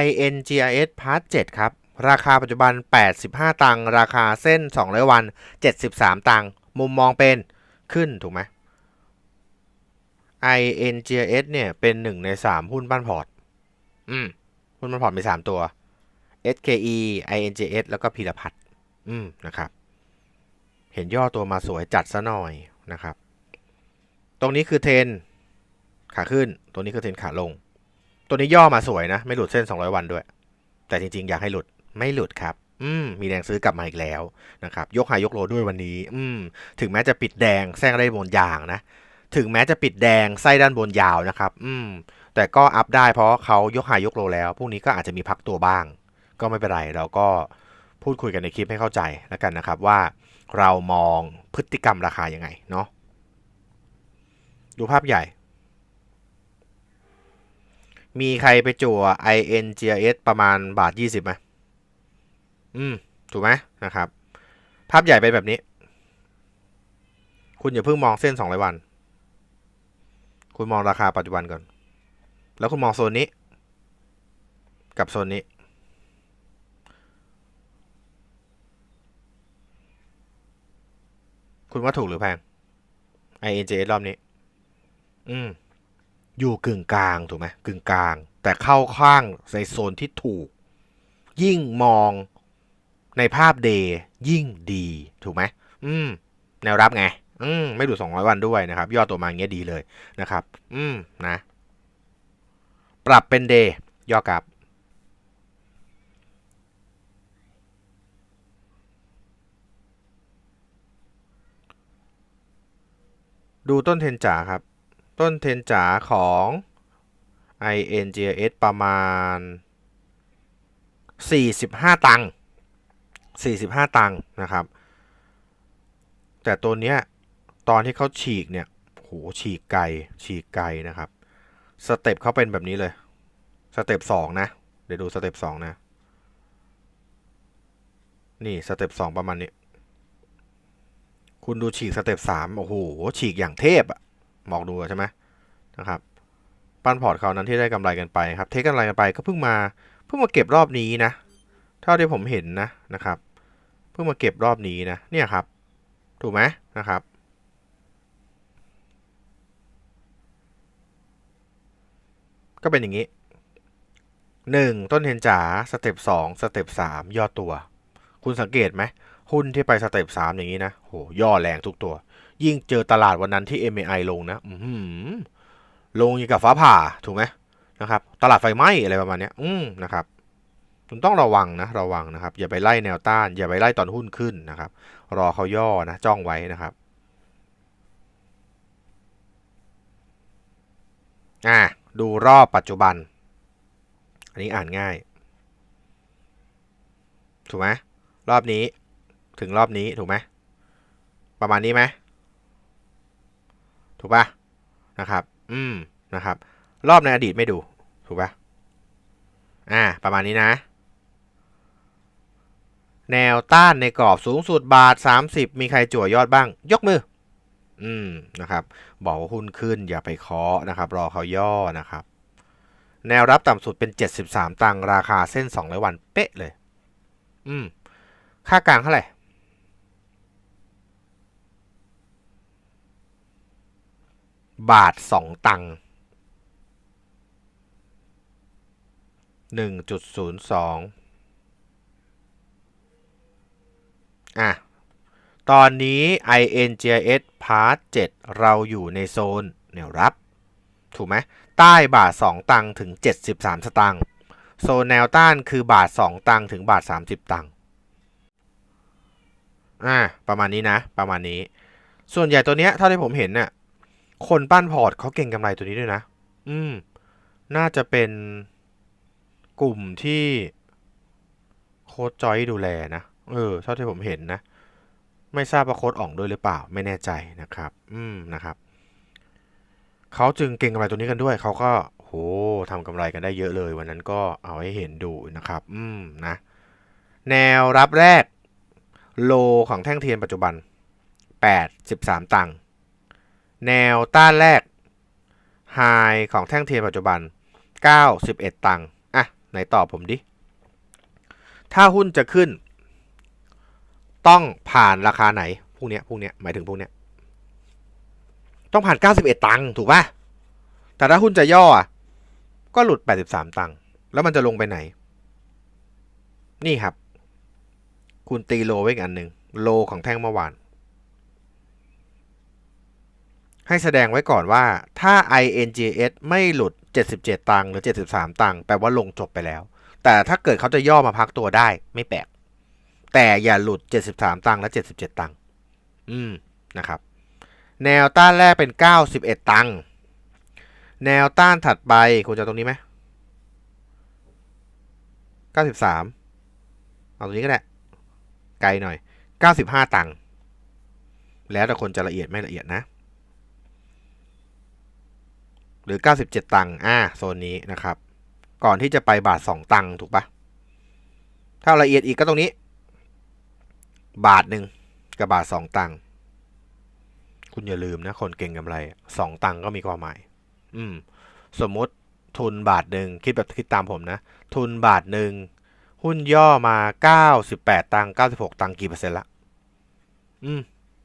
INGIS Part 7 ครับ ราคาปัจจุบัน 85 ตังค์ ราคาเส้น 200 วัน 73 ตังค์ มุมมองเป็นขึ้นถูกไหม INGIS เนี่ย เป็นหนึ่งใน 3 หุ้นบ้านพอร์ต อืม หุ้นบ้านพอร์ตมี 3 ตัว SKE INGS แล้วก็พีรพัฒน์อืม นะครับ เห็นย่อตัวมาสวยจัดซะหน่อยนะครับ ตรงนี้คือเทรนขาขึ้นตัวนี้คือเทรนขาลง ตัวนี้ย่อมาสวยนะ ไม่หลุดเส้น 200 วันด้วย แต่จริงๆ อยากให้หลุดไม่หลุดครับ อืมมีแรงซื้อกลับมาอีกแล้วนะครับ ยกไฮยกโลด้วยวันนี้ อืมถึงแม้จะปิดแดงแซงได้บนยางนะ ถึงแม้จะปิดแดงไส้ด้านบนยาวนะครับ อืมแต่ก็อัพได้เพราะเขายกไฮยกโลแล้วพวกนี้ก็อาจจะมีพักตัวบ้าง ก็ไม่เป็นไรเราก็พูดคุยกันในคลิปให้เข้าใจแล้วกันนะครับว่าเรามองพฤติกรรมราคายังไงเนาะดูภาพใหญ่ มีใครไปจั่ว INGS ประมาณบาท20ไหมอืม ถูกไหมนะครับ ภาพใหญ่เป็นแบบนี้ คุณอย่าเพิ่งมองเส้น200วัน คุณมองราคาปัจจุบันก่อน แล้วคุณมองโซนนี้ กับโซนนี้ คุณว่าถูกหรือแพง INGS รอบนี้ อืม อยู่กึ่งกลางถูกไหมกึ่งกลาง แต่เข้าข้างในโซนที่ถูก ยิ่งมองในภาพเดย์ยิ่งดีถูกไหมอืม แนวรับไง อืม ไม่ดู200วันด้วยนะครับ ย่อตัวมาอย่างเงี้ยดีเลยนะครับ อืม นะ ปรับเป็นเดย์ย่อกลับ ดูต้นเทนจ๋าครับ ต้นเทนจ๋าของ INGS ประมาณ 45 ตังค์45 ตังค์นะครับ แต่ตัวเนี้ยตอนที่เขาฉีกเนี่ยโหฉีกไกลฉีกไกลนะครับ สเต็ปเขาเป็นแบบนี้เลย สเต็ปสองนะ เดี๋ยวดูสเต็ปสองนะ นี่สเต็ปสองประมาณนี้ คุณดูฉีกสเต็ปสามโอ้โห ฉีกอย่างเทพอะ มองดูใช่ไหมนะครับปั้นพอร์ตเขานั้นที่ได้กำไรกันไปครับ เทคกำไรกันไปก็เพิ่งมาเพิ่งมาเก็บรอบนี้นะเท่าที่ผมเห็นนะนะครับ เพิ่งมาเก็บรอบนี้นะเนี่ยครับ ถูกไหมนะครับ ก็เป็นอย่างนี้หนึ่งต้นเทนจ๋าสเต็ปสองสเต็ปสามย่อตัว คุณสังเกตไหมหุ้นที่ไปสเต็ปสามอย่างนี้นะโหย่อแรงทุกตัว ยิ่งเจอตลาดวันนั้นที่ MAI ลงนะลงอย่างกับฟ้าผ่าถูกไหมนะครับ ตลาดไฟไหม้อะไรประมาณนี้อืนะครับคุณต้องระวังนะระวังนะครับ อย่าไปไล่แนวต้าน อย่าไปไล่ตอนหุ้นขึ้นนะครับ รอเขาย่อนะจ้องไว้นะครับอ่าดูรอบปัจจุบัน อันนี้อ่านง่าย ถูกไหมรอบนี้ถึงรอบนี้ถูกไหมประมาณนี้ไหม ถูกปะนะครับ อืมนะครับ รอบในอดีตไม่ดู ถูกปะอ่า ประมาณนี้นะ แนวต้านในกรอบสูงสุดบาท 30 มีใครจั่วยอดบ้าง ยกมือ อืมนะครับ บอกว่าหุ้นขึ้นอย่าไปเคาะนะครับ รอเขาย่อนะครับ แนวรับต่ำสุดเป็น 73 ตังค์ราคาเส้น200วันเป๊ะเลย อืม ค่ากลางเท่าไหร่ บาทสองตังค์หนึ่งจุดศูนย์สองอะ ตอนนี้ INGIS Part 7 เราอยู่ในโซนแนวรับ ถูกไหม ใต้บาท 2 ตังถึง 73 สตางค์ โซนแนวต้านคือบาท 2 ตังถึงบาท 30 ตังค์ อ่า ประมาณนี้นะ ประมาณนี้ ส่วนใหญ่ตัวเนี้ยเท่าที่ผมเห็นน่ะ คนปั้นพอร์ตเขาเก่งกำไรตัวนี้ด้วยนะ อืม น่าจะเป็นกลุ่มที่โค้ดจอยดูแลนะ เออ เท่าที่ผมเห็นนะ ไม่ทราบว่าโค้ดอ่องด้วยหรือเปล่า ไม่แน่ใจนะครับ อืม นะครับ เขาจึงเก่งกำไรตัวนี้กันด้วย เขาก็โหทำกำไรกันได้เยอะเลย วันนั้นก็เอาให้เห็นดูนะครับ อืม นะ แนวรับแรก โลของแท่งเทียนปัจจุบัน83ตังค์ แนวต้านแรกไฮของแท่งเทียนปัจจุบัน 91 ตังค์อะ ไหนตอบผมดิ ถ้าหุ้นจะขึ้น ต้องผ่านราคาไหนพวกเนี้ยพวกเนี้ยหมายถึงพวกเนี้ยต้องผ่าน 91 ตังค์ถูกป่ะ แต่ถ้าหุ้นจะย่ออะก็หลุด 83 ตังค์แล้วมันจะลงไปไหน นี่ครับ คุณตีโลไว้อีกอันหนึ่งโลของแท่งเมื่อวาน ให้แสดงไว้ก่อนว่าถ้า INGS ไม่หลุด 77 ตังค์หรือ 73 ตังค์แปลว่าลงจบไปแล้ว แต่ถ้าเกิดเขาจะย่อมาพักตัวได้ไม่แปลก แต่อย่าหลุด 73 ตังค์และ 77 ตังค์อืมนะครับ แนวต้านแรกเป็น 91 ตังค์แนวต้านถัดไปคุณจะตรงนี้ไหม 93 เอาตรงนี้ก็ได้ ไกลหน่อย 95 ตังค์แล้วแต่คนจะละเอียดไม่ละเอียดนะ หรือ 97 ตังค์อ่าโซนนี้นะครับ ก่อนที่จะไปบาท 2 ตังค์ถูกปะถ้าละเอียดอีกก็ตรงนี้ บาทหนึ่งกับบาท 2 ตังค์คุณอย่าลืมนะ คนเก่งกำไร 2 ตังค์ก็มีความหมาย อืม สมมติทุนบาทหนึ่งคิดแบบคิดตามผมนะ ทุนบาทหนึ่งหุ้นย่อมา 98 ตังค์96 ตังค์กี่เปอร์เซ็นต์ละอืม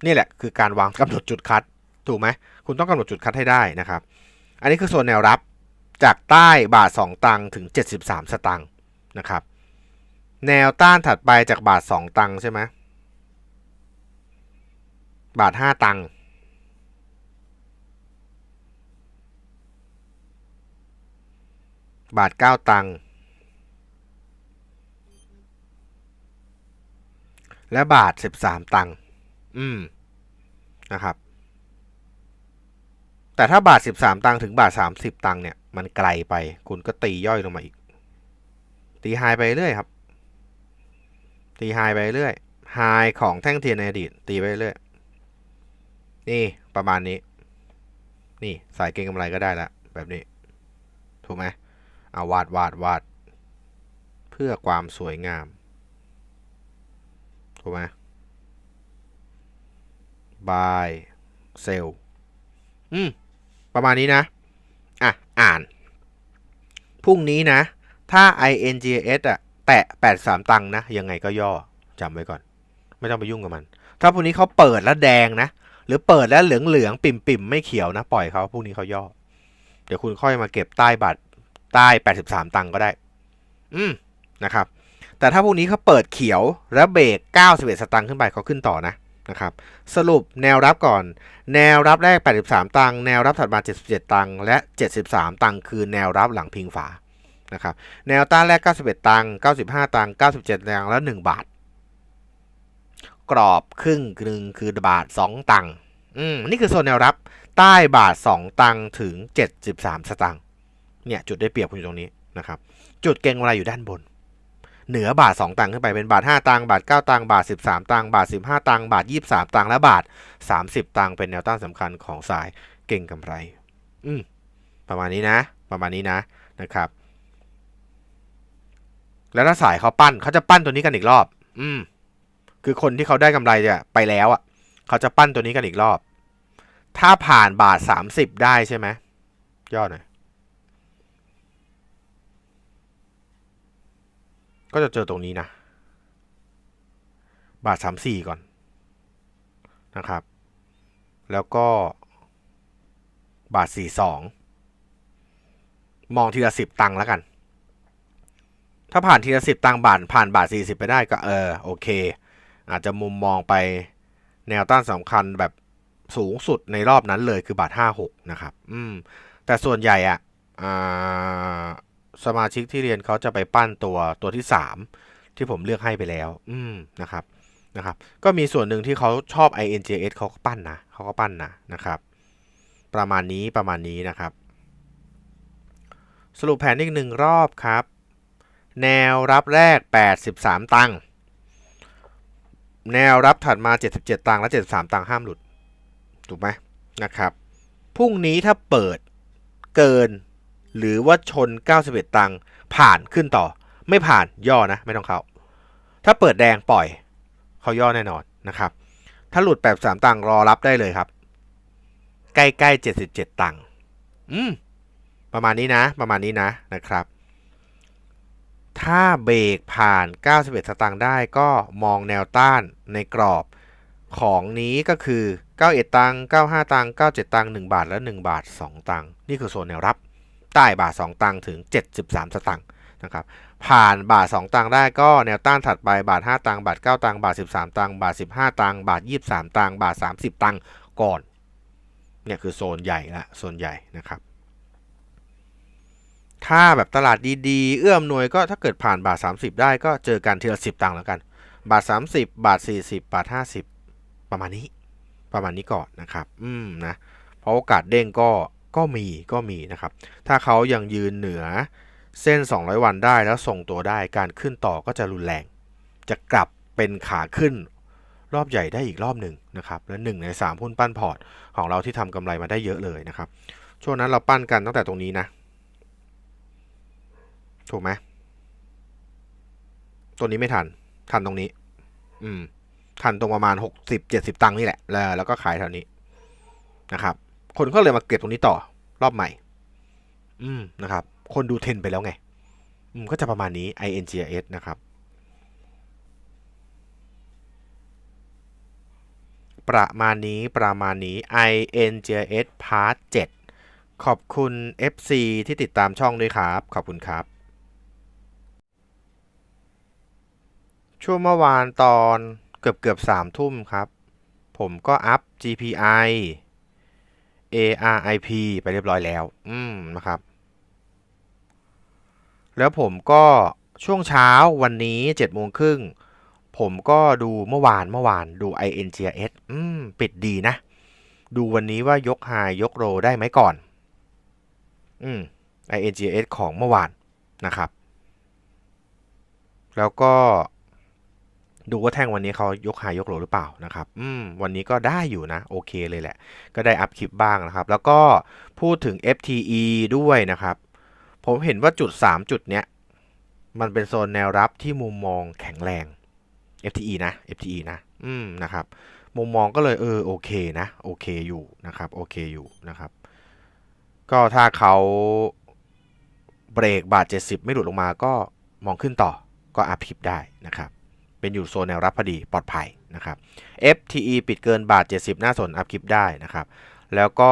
นี่แหละคือการวางกำหนดจุดคัด ถูกไหม คุณต้องกำหนดจุดคัดให้ได้นะครับ อันนี้คือโซนแนวรับจากใต้บาท 2 ตังถึง 73 สตังค์นะครับ แนวต้านถัดไปจากบาท 2 ตังใช่ไหมบาท 5 ตังบาท 9 ตังและบาท 13 ตังอืมนะครับ แต่ถ้าบาท 13 ตังค์ถึงบาท 30 ตังค์เนี่ย มันไกลไป คุณก็ตีย่อยลงมาอีก ตีไฮไปเรื่อยครับ ตีไฮไปเรื่อยไฮของแท่งเทียนในอดีต ตีไปเรื่อย นี่ประมาณนี้ นี่สายเก็งกำไรก็ได้ละแบบนี้ ถูกไหมเอาวาดวาดวาด เพื่อความสวยงาม ถูกไหม buy sell อืม ประมาณนี้นะ อะ อ่าน พรุ่งนี้นะ ถ้า INGS อะแตะ 83 ตังค์นะ ยังไงก็ย่อจำไว้ก่อน ไม่ต้องไปยุ่งกับมัน ถ้าพรุ่งนี้เขาเปิดแล้วแดงนะ หรือเปิดแล้วเหลืองเหลืองๆปิ่มปิ่มๆไม่เขียวนะ ปล่อยเขาพรุ่งนี้เขาย่อ เดี๋ยวคุณค่อยมาเก็บใต้บัตรใต้ 83 ตังค์ก็ได้ อืมนะครับ แต่ถ้าพรุ่งนี้เขาเปิดเขียวแล้วเบรก91 สตังค์ขึ้นไปเขาขึ้นต่อนะ นะครับสรุปแนวรับก่อน แนวรับแรก 83 ตังค์แนวรับถัดมา 77 ตังค์และ 73 ตังค์คือแนวรับหลังพิงฝานะครับแนวต้านแรก 91 ตังค์95 ตังค์97 ตังค์และ1บาท กรอบครึ่งหนึ่งคือบาท 2 ตังค์อืมนี่คือโซนแนวรับใต้บาท 2 ตังค์ถึง 73 สตังค์เนี่ยจุดได้เปรียบคุณอยู่ตรงนี้นะครับจุดเก็งกำไรอยู่ด้านบน เหนือบาท 2 ตังค์ขึ้นไปเป็นบาท 5 ตังค์บาท 9 ตังค์บาท 13 ตังค์บาท 15 ตังค์บาท 23 ตังค์และบาท 30 ตังค์เป็นแนวต้านสำคัญของสายเก่งกำไร อืมประมาณนี้นะ ประมาณนี้นะนะครับ แล้วถ้าสายเขาปั้นเขาจะปั้นตัวนี้กันอีกรอบ อืม คือคนที่เขาได้กำไรเนี่ยไปแล้วอะเขาจะปั้นตัวนี้กันอีกรอบ ถ้าผ่านบาท 30 ได้ใช่ไหมย่อหน่อย ก็จะเจอตรงนี้นะ บาท34ก่อนนะครับ แล้วก็บาท42มองทีละ10ตังค์แล้วกัน ถ้าผ่านทีละ10ตังค์บาทผ่านบาท40ไปได้ก็เออโอเค อาจจะมุมมองไปแนวต้านสำคัญแบบสูงสุดในรอบนั้นเลยคือบาท56นะครับ อืม แต่ส่วนใหญ่อะอ่า สมาชิกที่เรียนเขาจะไปปั้นตัวตัวที่ 3 ที่ผมเลือกให้ไปแล้ว อืมนะครับนะครับ ก็มีส่วนหนึ่งที่เขาชอบ INJS เขาก็ปั้นนะเขาก็ปั้นนะนะครับ ประมาณนี้ประมาณนี้นะครับ สรุปแผนอีกหนึ่งรอบครับ แนวรับแรก 83 ตังค์แนวรับถัดมา 77 ตังค์และ 73 ตังค์ห้ามหลุด ถูกไหมนะครับ พรุ่งนี้ถ้าเปิดเกิน หรือว่าชน 91 ตังค์ผ่านขึ้นต่อ ไม่ผ่านย่อนะไม่ต้องเข้า ถ้าเปิดแดงปล่อย เขาย่อแน่นอนนะครับ ถ้าหลุด 83 ตังค์รอรับได้เลยครับ ใกล้ๆ 77 ตังค์อืมประมาณนี้นะ ประมาณนี้นะนะครับ ถ้าเบรกผ่าน 91 สตางค์ได้ก็มองแนวต้านในกรอบของนี้ก็คือ 91 ตังค์95 ตังค์97 ตังค์1บาท และ 1 บาท 2 ตังค์นี่คือโซนแนวรับ ใต้บาท 2 ตังค์ถึง 73 สตางค์นะครับผ่านบาท 2 ตังค์ได้ก็แนวต้านถัดไปบาท 5 ตังค์บาท 9 ตังค์บาท 13 ตังค์บาท 15 ตังค์บาท 23 ตังค์บาท 30 ตังค์ก่อนเนี่ยคือโซนใหญ่ละโซนใหญ่นะครับ ถ้าแบบตลาดดีๆ เอื้อมหน่วยก็ถ้าเกิดผ่านบาท 30 ได้ก็เจอกันทีละ10 ตังค์แล้วกัน บาท 30 บาท 40 บาท 50 ประมาณนี้ ประมาณนี้ก่อนนะครับ อืมนะเพราะโอกาสเด้งก็ ก็มีก็มีนะครับ ถ้าเขายังยืนเหนือเส้น 200 วันได้แล้วส่งตัวได้การขึ้นต่อก็จะรุนแรง จะกลับเป็นขาขึ้นรอบใหญ่ได้อีกรอบหนึ่งนะครับ และหนึ่งในสามหุ้นปั้นพอร์ตของเราที่ทำกำไรมาได้เยอะเลยนะครับ ช่วงนั้นเราปั้นกันตั้งแต่ตรงนี้นะ ถูกไหมตัวนี้ไม่ทัน ทันตรงนี้ อืม ทันตรงประมาณหกสิบเจ็ดสิบตังค์นี่แหละ แล้วแล้วก็ขายแถวนี้นะครับ คนก็เลยมาเก็บตรงนี้ต่อรอบใหม่ อืมนะครับ คนดูเทรนไปแล้วไง อืมก็จะประมาณนี้ INGS นะครับ ประมาณนี้ประมาณนี้ INGS Part 7 ขอบคุณ FC ที่ติดตามช่องด้วยครับ ขอบคุณครับ ช่วงเมื่อวานตอนเกือบเกือบสามทุ่มครับ ผมก็อัพ GPI ARIP ไปเรียบร้อยแล้ว อืมนะครับ แล้วผมก็ช่วงเช้าวันนี้7จ็ดโมงครึ่งผมก็ดูเมื่อวานเมื่อวานดู INGS อืม ปิดดีนะ ดูวันนี้ว่ายกไฮยกโรได้ไหมก่อน อืม INGS ของเมื่อวานนะครับ แล้วก็ ดูว่าแท่งวันนี้เขายกไฮยยกโหลหรือเปล่านะครับอืมวันนี้ก็ได้อยู่นะ โอเคเลยแหละ ก็ได้อัพคลิปบ้างนะครับ แล้วก็พูดถึง FTE ด้วยนะครับ ผมเห็นว่าจุด 3 จุดเนี้ยมันเป็นโซนแนวรับที่มุมมองแข็งแรง FTE นะ FTE นะ อืมนะครับ มุมมองก็เลยเออโอเคนะ โอเคอยู่นะครับโอเคอยู่นะครับ ก็ถ้าเขาเบรกบาท 70 ไม่หลุดลงมาก็มองขึ้นต่อก็อัพคลิปได้นะครับ เป็นอยู่โซนแนวรับพอดีปลอดภัยนะครับ FTE ปิดเกินบาท 70 หน้าสนอัพคลิปได้นะครับ แล้วก็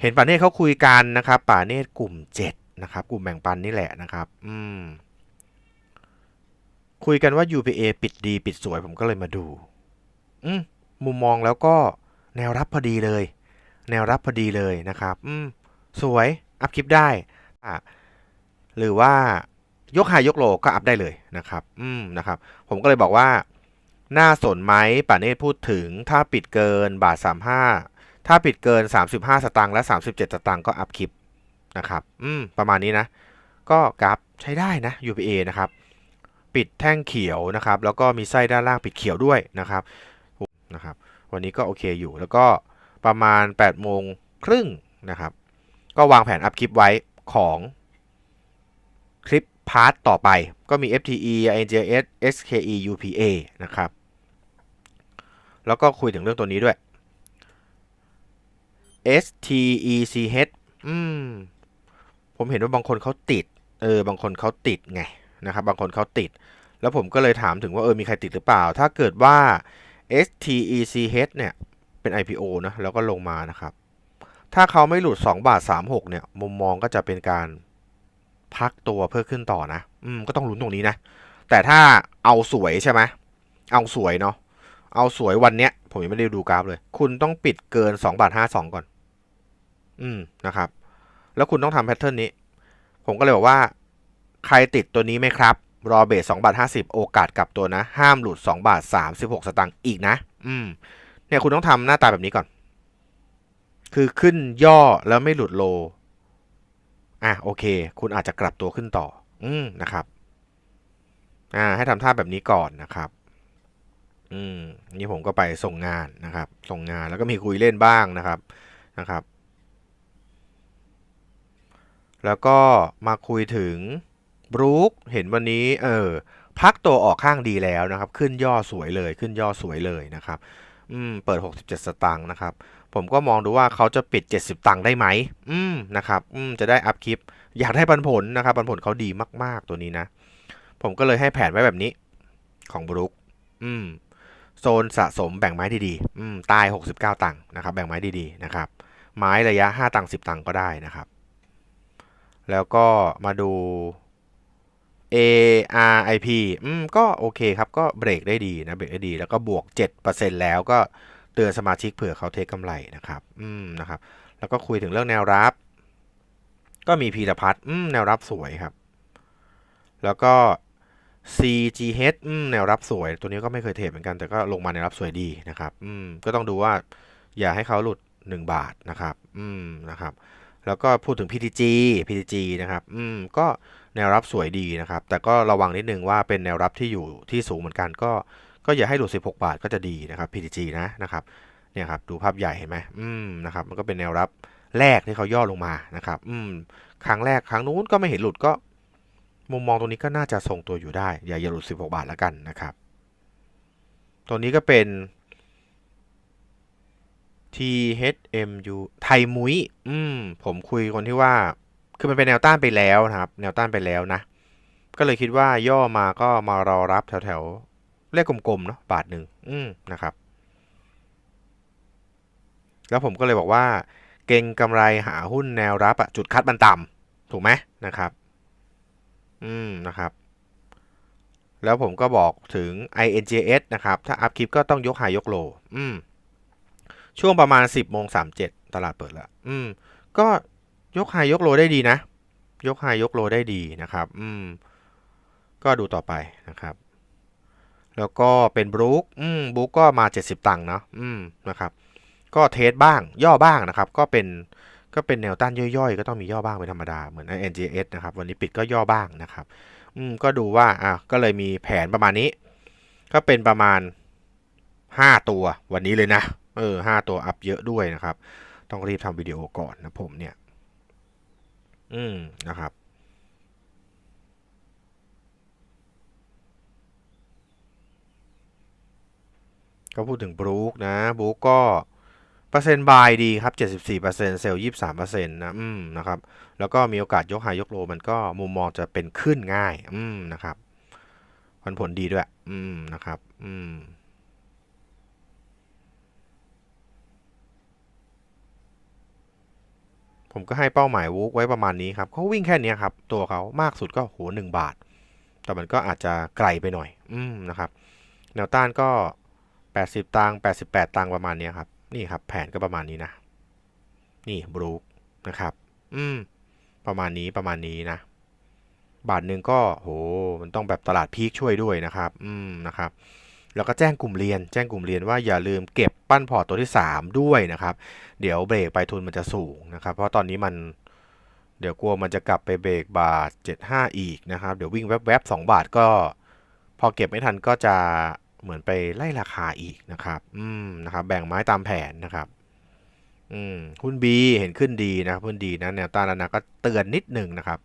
เห็นป่าเนตเขาคุยกันนะครับ ป่าเนตกลุ่ม 7 นะครับ กลุ่มแบ่งปันนี่แหละนะครับ อืม คุยกันว่า UPA ปิดดีปิดสวยผมก็เลยมาดู อืม มุมมองแล้วก็แนวรับพอดีเลย แนวรับพอดีเลยนะครับ อืม สวย อัพคลิปได้อะหรือว่า ยกไฮยกโลก็อัพได้เลยนะครับอืมนะครับ ผมก็เลยบอกว่า น่าสนไหมป่าเนตพูดถึงถ้าปิดเกินบาท 35 ถ้าปิดเกิน 35 สตางค์และ 37 สตางค์ก็อัพคลิปนะครับอืมประมาณนี้นะ ก็กราฟใช้ได้นะ UPA นะครับ ปิดแท่งเขียวนะครับ แล้วก็มีไส้ด้านล่างปิดเขียวด้วยนะครับนะครับ วันนี้ก็โอเคอยู่แล้วก็ประมาณ8โมงครึ่งนะครับ ก็วางแผนอัพคลิปไว้ของ พาร์ทต่อไปก็มี FTE INGS SKE UPA นะครับ แล้วก็คุยถึงเรื่องตัวนี้ด้วย STECH อืม ผมเห็นว่าบางคนเขาติด เออ บางคนเขาติดไงนะครับ บางคนเขาติด แล้วผมก็เลยถามถึงว่าเออ มีใครติดหรือเปล่า ถ้าเกิดว่า STECH เนี่ย เป็น IPO นะ แล้วก็ลงมานะครับ ถ้าเขาไม่หลุด 2 บาท 36 เนี่ย มุมมองก็จะเป็นการ พักตัวเพื่อขึ้นต่อนะ อืมก็ต้องลุ้นตรงนี้นะ แต่ถ้าเอาสวยใช่ไหมเอาสวยเนาะเอาสวยวันเนี้ย ผมยังไม่ได้ดูกราฟเลย คุณต้องปิดเกิน2บาท52 ก่อน อืมนะครับ แล้วคุณต้องทำแพทเทิร์นนี้ ผมก็เลยบอกว่า ใครติดตัวนี้ไหมครับ รอเบส2บาท50 โอกาสกลับตัวนะ ห้ามหลุด2บาท36 สตางค์อีกนะ อืม เนี่ยคุณต้องทำหน้าตาแบบนี้ก่อน คือขึ้นย่อแล้วไม่หลุดโล อะโอเค คุณอาจจะกลับตัวขึ้นต่อ อืมนะครับ อ่า ให้ทำท่าแบบนี้ก่อนนะครับ อืมนี่ผมก็ไปส่งงานนะครับ ส่งงานแล้วก็มีคุยเล่นบ้างนะครับนะครับ แล้วก็มาคุยถึงบรูคเห็นวันนี้ เออ พักตัวออกข้างดีแล้วนะครับ ขึ้นย่อสวยเลย ขึ้นย่อสวยเลยนะครับ อืม เปิด 67 สตางค์นะครับ ผมก็มองดูว่าเขาจะปิด 70 ตังค์ได้ไหมอืมนะครับอืมจะได้อัพคลิป อยากได้ปันผลนะครับปันผลเขาดีมาก ๆ ตัวนี้นะ ผมก็เลยให้แผนไว้แบบนี้ของบรุกอืมโซนสะสมแบ่งไม้ดีๆอืมใต้69 ตังค์นะครับแบ่งไม้ดีๆนะครับ ไม้ระยะ 5 ตังค์10 ตังค์ก็ได้นะครับ แล้วก็มาดู ARIP อืมก็โอเคครับ ก็เบรกได้ดีนะเบรกได้ดี แล้วก็บวก 7%แล้วก็ เตือนสมาชิกเผื่อเขาเทคกำไรนะครับ อืมนะครับ แล้วก็คุยถึงเรื่องแนวรับ ก็มีพีรพัฒน์อืมแนวรับสวยครับ แล้วก็ CGH อืมแนวรับสวย ตัวนี้ก็ไม่เคยเทรดเหมือนกันแต่ก็ลงมาแนวรับสวยดีนะครับ อืมก็ต้องดูว่าอย่าให้เขาหลุด 1 บาทนะครับ อืมนะครับแล้วก็พูดถึง PTG PTG นะครับ อืม ก็แนวรับสวยดีนะครับ แต่ก็ระวังนิดนึงว่าเป็นแนวรับที่อยู่ที่สูงเหมือนกันก็ ก็อย่าให้หลุด 16 บาทก็จะดีนะครับ PTG นะนะครับเนี่ยครับดูภาพใหญ่เห็นไหมอืมนะครับมันก็เป็นแนวรับแรกที่เขาย่อลงมานะครับอืมครั้งแรกครั้งนู้นก็ไม่เห็นหลุดก็มุมมองตรงนี้ก็น่าจะทรงตัวอยู่ได้ อย่าอย่าหลุด 16 บาทแล้วกันนะครับตัวนี้ก็เป็น THMU ไทยมุ้ยอืมผมคุยคนที่ว่า คือมันเป็นแนวต้านไปแล้วนะครับ แนวต้านไปแล้วนะ ก็เลยคิดว่าย่อมาก็มารอรับแถวๆ เลขกลมๆเนาะบาทหนึ่งอืมนะครับ แล้วผมก็เลยบอกว่า เก่งกำไรหาหุ้นแนวรับอะจุดคัดมันต่ำถูกไหมนะครับ อืมนะครับ แล้วผมก็บอกถึง INJS นะครับ ถ้าอัพคลิปก็ต้องยกหายกโล อืมช่วงประมาณ 10โมง37 ตลาดเปิดแล้ว อืม ก็ยกไฮยกโลได้ดีนะ ยกไฮยกโลได้ดีนะครับ อืม ก็ดูต่อไปนะครับ แล้วก็เป็นบรูคอืมบรูคก็มา 70 ตังค์เนาะอืมนะครับ ก็เทสบ้างย่อบ้างนะครับ ก็เป็นก็เป็นแนวต้านย่อยๆ ก็ต้องมีย่อบ้างเป็นธรรมดา เหมือน NGS นะครับ วันนี้ปิดก็ย่อบ้างนะครับ อืมก็ดูว่าอะก็เลยมีแผนประมาณนี้ ก็เป็นประมาณ 5 ตัววันนี้เลยนะ เออห้าตัวอัพเยอะด้วยนะครับ ต้องรีบทำวิดีโอก่อนนะผมเนี่ย อืมนะครับ ก็พูดถึงบรูคนะบรูคก็เปอร์เซ็นต์บายดีครับ 74%เซลล์23%นะอืมนะครับ แล้วก็มีโอกาสยกไฮยกโลมันก็มุมมองจะเป็นขึ้นง่าย อืมนะครับผลผลดีด้วย อืมนะครับ อืมผมก็ให้เป้าหมายวูกไว้ประมาณนี้ครับเขาวิ่งแค่นี้ครับ ตัวเขามากสุดก็โหหนึ่งบาท แต่มันก็อาจจะไกลไปหน่อย อืมนะครับ แนวต้านก็ 80 ตังค์88 ตังค์ประมาณนี้ครับ นี่ครับ แผนก็ประมาณนี้นะ นี่บรูคนะครับ อืม ประมาณนี้ประมาณนี้นะ บาทหนึ่งก็โห มันต้องแบบตลาดพีคช่วยด้วยนะครับ อืมนะครับแล้วก็แจ้งกลุ่มเรียน แจ้งกลุ่มเรียนว่าอย่าลืมเก็บปั้นพอร์ตตัวที่ 3 ด้วยนะครับ เดี๋ยวเบรกไปทุนมันจะสูงนะครับ เพราะตอนนี้มันเดี๋ยวกลัวมันจะกลับไปเบรกบาท 75 อีกนะครับ เดี๋ยววิ่งแวบๆ2บาทก็ พอเก็บไม่ทันก็จะ เหมือนไปไล่ราคาอีกนะครับ อืมนะครับแบ่งไม้ตามแผนนะครับ อืมหุ้น B เห็นขึ้นดีนะครับหุ้นดีนะแนวต้านแล้วนะก็เตือนนิดหนึ่งนะครับ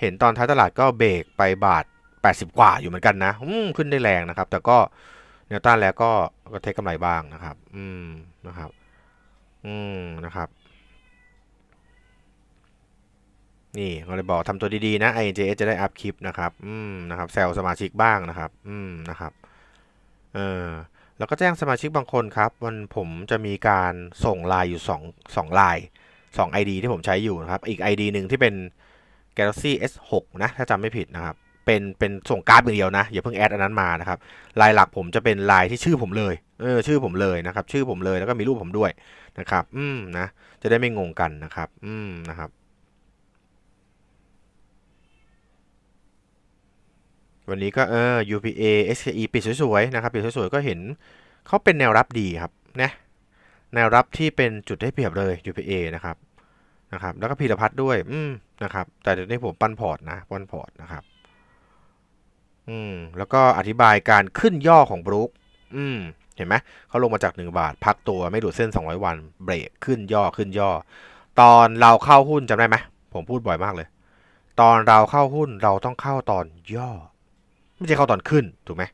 เห็นตอนท้ายตลาดก็เบรกไปบาท 80 กว่าอยู่เหมือนกันนะอืมขึ้นได้แรงนะครับ แต่ก็แนวต้านแล้วก็ก็เทคกำไรบ้างนะครับ อืมนะครับ อืมนะครับนี่ก็เลยบอกทำตัวดีๆนะ INJS จะได้อัพคลิปนะครับ อืมนะครับแซลสมาชิกบ้างนะครับ อืมนะครับ เออแล้วก็แจ้งสมาชิกบางคนครับวันผมจะมีการส่งไลน์อยู่2 2ไลน์2 ID ที่ผมใช้อยู่นะครับ อีก ID หนึ่งที่เป็น Galaxy S6 นะถ้าจำไม่ผิดนะครับ เป็นเป็นส่งการ์ดอย่างเดียวนะ อย่าเพิ่งแอดอันนั้นมานะครับลายหลักผมจะเป็นลายที่ชื่อผมเลยเออชื่อผมเลยนะครับ ชื่อผมเลยแล้วก็มีรูปผมด้วยนะครับ อืมนะจะได้ไม่งงกันนะครับ อืมนะครับ วันนี้ก็เออ UPA SKE ปิดสวยๆนะครับปิดสวยๆก็เห็นเขาเป็นแนวรับดีครับนะแนวรับที่เป็นจุดได้เปรียบเลย UPA นะครับนะครับ แล้วก็พีรพัฒน์ด้วย อืมนะครับ แต่เดี๋ยวนี้ผมปั้นพอร์ตนะปั้นพอร์ตนะครับ อืม แล้วก็อธิบายการขึ้นย่อของบรูคอืม เห็นไหมเขาลงมาจาก 1 บาท พักตัวไม่ดูดเส้น 200 วัน เบรกขึ้นย่อขึ้นย่อ ตอนเราเข้าหุ้นจำได้ไหมผมพูดบ่อยมากเลย ตอนเราเข้าหุ้นเราต้องเข้าตอนย่อ ไม่ใช่เข้าตอนขึ้นถูกไหม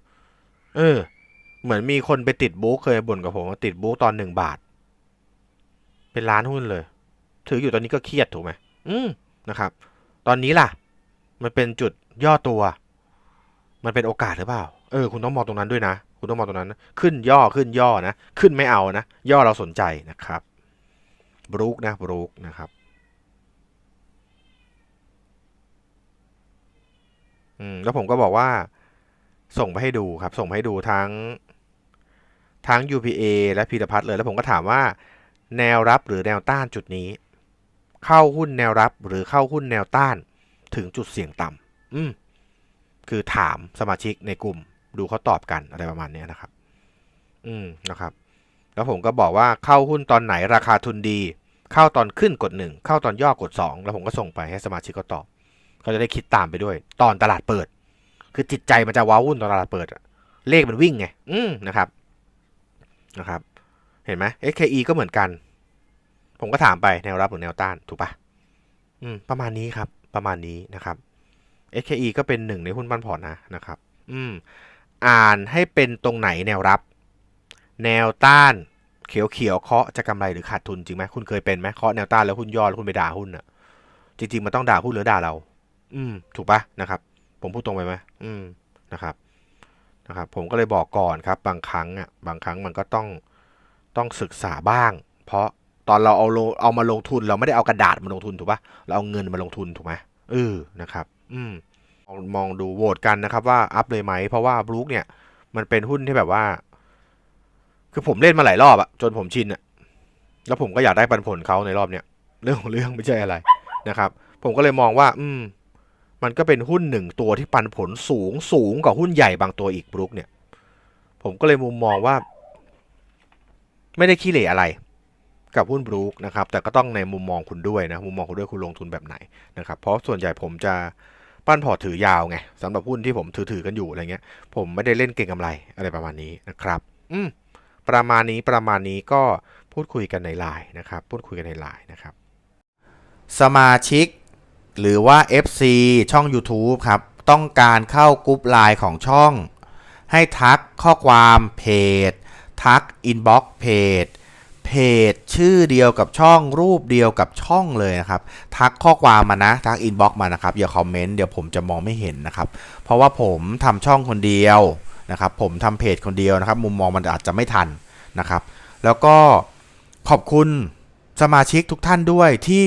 เออ เหมือนมีคนไปติดบุ๊กเคยบ่นกับผมว่าติดบุ๊กตอนหนึ่งบาท เป็นล้านหุ้นเลย ถืออยู่ตอนนี้ก็เครียดถูกไหมอืมนะครับ ตอนนี้ล่ะ มันเป็นจุดย่อตัว มันเป็นโอกาสหรือเปล่า เออ คุณต้องมองตรงนั้นด้วยนะ คุณต้องมองตรงนั้นนะขึ้นย่อขึ้นย่อนะ ขึ้นไม่เอานะ ย่อเราสนใจนะครับบรูคนะบรูคนะครับ อืม แล้วผมก็บอกว่า ส่งไปให้ดูครับ ส่งไปให้ดูทั้งทั้ง UPA และพีรพัฒน์เลย แล้วผมก็ถามว่า แนวรับหรือแนวต้านจุดนี้ เข้าหุ้นแนวรับหรือเข้าหุ้นแนวต้านถึงจุดเสี่ยงต่ำอืมคือถามสมาชิกในกลุ่ม ดูเขาตอบกันอะไรประมาณนี้นะครับ อืมนะครับ แล้วผมก็บอกว่าเข้าหุ้นตอนไหนราคาทุนดี เข้าตอนขึ้นกดหนึ่งเข้าตอนย่อกดสองแล้วผมก็ส่งไปให้สมาชิกเขาตอบเขาจะได้คิดตามไปด้วย ตอนตลาดเปิด คือจิตใจมันจะว้าวุ่นตอนตลาดเปิด เลขมันวิ่งไง อืมนะครับนะครับ เห็นไหม SKE ก็เหมือนกัน ผมก็ถามไปแนวรับหรือแนวต้านถูกปะอืมประมาณนี้ครับ ประมาณนี้นะครับ SKE ก็เป็นหนึ่งในหุ้นบ้านพอร์ตนะนะครับ อืมอ่านให้เป็นตรงไหนแนวรับ แนวต้านเขียวเขียวเคาะจะกำไรหรือขาดทุนจริงไหมคุณเคยเป็นไหมเคาะแนวต้านแล้วหุ้นย่อแล้วคุณไปด่าหุ้นอะ จริง ๆ มันต้องด่าหุ้นหรือด่าเรา อืม ถูกปะนะครับ ผมพูดตรงไปไหมอืมนะครับนะครับ ผมก็เลยบอกก่อนครับ บางครั้งอะบางครั้งมันก็ต้องต้องศึกษาบ้าง เพราะตอนเราเอาลงเอามาลงทุนเราไม่ได้เอากระดาษมาลงทุนถูกปะเราเอาเงินมาลงทุนถูกไหมเออนะครับ อืมมองดูโหวตกันนะครับ ว่าอัพเลยไหมเพราะว่าบรูคเนี่ย มันเป็นหุ้นที่แบบว่า คือผมเล่นมาหลายรอบอะจนผมชินอะแล้วผมก็อยากได้ปันผลเขาในรอบเนี้ยเรื่องของเรื่องไม่ใช่อะไรนะครับ ผมก็เลยมองว่า อืม มันก็เป็นหุ้นหนึ่งตัวที่ปันผลสูงสูงกว่าหุ้นใหญ่บางตัวอีกบรูคเนี่ย ผมก็เลยมุมมองว่า ไม่ได้ขี้เหร่อะไร กับหุ้นบรูคนะครับ แต่ก็ต้องในมุมมองคุณด้วยนะมุมมองคุณด้วยคุณลงทุนแบบไหนนะครับ เพราะส่วนใหญ่ผมจะปั้นพอร์ตถือยาวไงสำหรับหุ้นที่ผมถือถือกันอยู่อะไรเงี้ย ผมไม่ได้เล่นเก่งกำไรอะไรประมาณนี้นะครับ อืมประมาณนี้ประมาณนี้ก็พูดคุยกันในไลน์นะครับ พูดคุยกันในไลน์นะครับ สมาชิก หรือว่า FC ช่อง YouTube ครับ ต้องการเข้ากรุ๊ปไลน์ของช่อง ให้ทักข้อความเพจ ทักอินบ็อกซ์เพจเพจชื่อเดียวกับช่องรูปเดียวกับช่องเลยนะครับ ทักข้อความมานะ ทักอินบ็อกซ์มานะครับ อย่าคอมเมนต์เดี๋ยวผมจะมองไม่เห็นนะครับ เพราะว่าผมทำช่องคนเดียวนะครับ ผมทำเพจคนเดียวนะครับ มุมมองมันอาจจะไม่ทันนะครับ แล้วก็ขอบคุณสมาชิกทุกท่านด้วยที่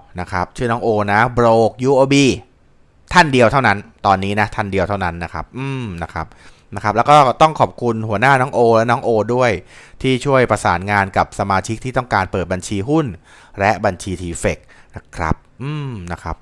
นะครับชื่อน้องโอนะโบรก UOB ท่านเดียวเท่านั้น ตอนนี้นะท่านเดียวเท่านั้นนะครับ อืมนะครับนะครับ แล้วก็ต้องขอบคุณหัวหน้าน้องโอและน้องโอด้วย ที่ช่วยประสานงานกับสมาชิกที่ต้องการเปิดบัญชีหุ้น และบัญชีทีเฟกนะครับ อืมนะครับ